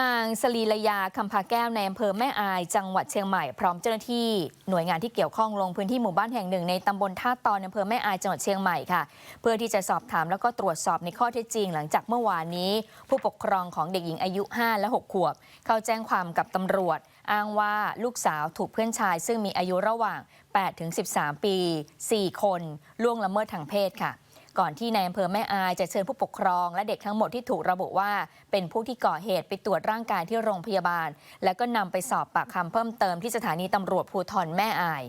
นางสลีลยาคำพาแก้วในอำเภอแม่อายจังหวัดเชียงใหม่พร้อมเจ้าหน้าที่หน่วยงานที่เกี่ยวข้องลงพื้นที่หมู่บ้านแห่งหนึ่งในตำบลท่าตอนอำเภอแม่อายจังหวัดเชียงใหม่ค่ะ เพื่อที่จะสอบถามแล้วก็ตรวจสอบในข้อเท็จจริง หลังจากเมื่อวานนี้ ผู้ปกครองของเด็กหญิงอายุ 5 และ 6 ขวบ เข้าแจ้งความกับตำรวจ อ้างว่าลูกสาวถูกเพื่อนชาย ซึ่งมีอายุระหว่าง8ถึง13 ปี 4 คนล่วงละเมิดทางเพศค่ะ ก่อนที่ในอำเภอแม่อายจะเชิญผู้ปกครอง และเด็กทั้งหมดที่ถูกระบุว่า เป็นผู้ที่ก่อเหตุไปตรวจร่างกายที่โรงพยาบาล แล้วก็นำไปสอบปากคำเพิ่มเติมที่สถานีตำรวจภูธรแม่อาย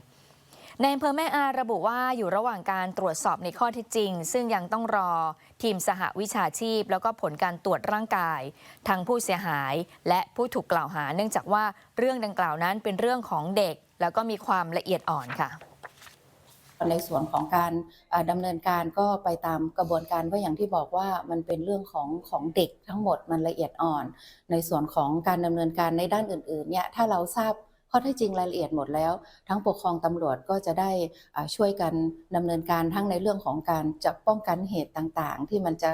ในอำเภอแม่อายระบุว่าอยู่ระหว่างการตรวจสอบในข้อเท็จจริง ซึ่งยังต้องรอทีมสหวิชาชีพ แล้วก็ผลการตรวจร่างกาย ทั้งผู้เสียหาย และผู้ถูกกล่าวหา เนื่องจากว่าเรื่องดังกล่าวนั้นเป็นเรื่องของเด็ก แล้วก็มีความละเอียดอ่อนค่ะ ในส่วนของการเอ่อดำเนินการก็ไปตามกระบวนการว่าอย่างที่บอกว่ามันเป็นเรื่องของของเด็กทั้งหมดมันละเอียดอ่อน ในส่วนของการดำเนินการในด้านอื่นๆเนี่ยถ้าเราทราบข้อเท็จจริงรายละเอียดหมดแล้ว ทั้งปกครองตำรวจก็จะได้ช่วยกันดำเนินการทั้งในเรื่องของการจะป้องกันเหตุต่างๆ ที่มันจะ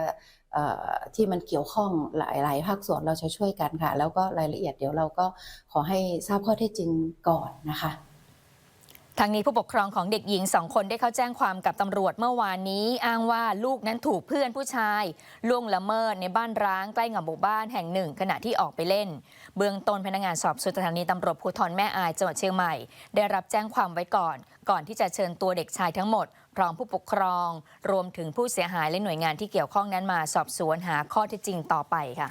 ที่มันเกี่ยวข้องหลาย ๆ ภาคส่วนเราจะช่วยกันค่ะ แล้วก็รายละเอียดเดี๋ยวเราก็ขอให้ทราบข้อเท็จจริงก่อนนะคะ ทางนี้ผู้ปกครองของเด็กหญิงสองคนได้เข้าแจ้งความกับตำรวจเมื่อวานนี้ อ้างว่าลูกนั้นถูกเพื่อนผู้ชายล่วงละเมิดในบ้านร้างใกล้กับหมู่บ้านแห่งหนึ่ง ขณะที่ออกไปเล่น เบื้องต้นพนักงานสอบสวนสถานีตำรวจภูธรแม่อายจังหวัดเชียงใหม่ ได้รับแจ้งความไว้ก่อน ก่อนที่จะเชิญตัวเด็กชายทั้งหมด พร้อมผู้ปกครอง รวมถึงผู้เสียหายและหน่วยงานที่เกี่ยวข้องนั้นมาสอบสวนหาข้อเท็จจริงต่อไปค่ะ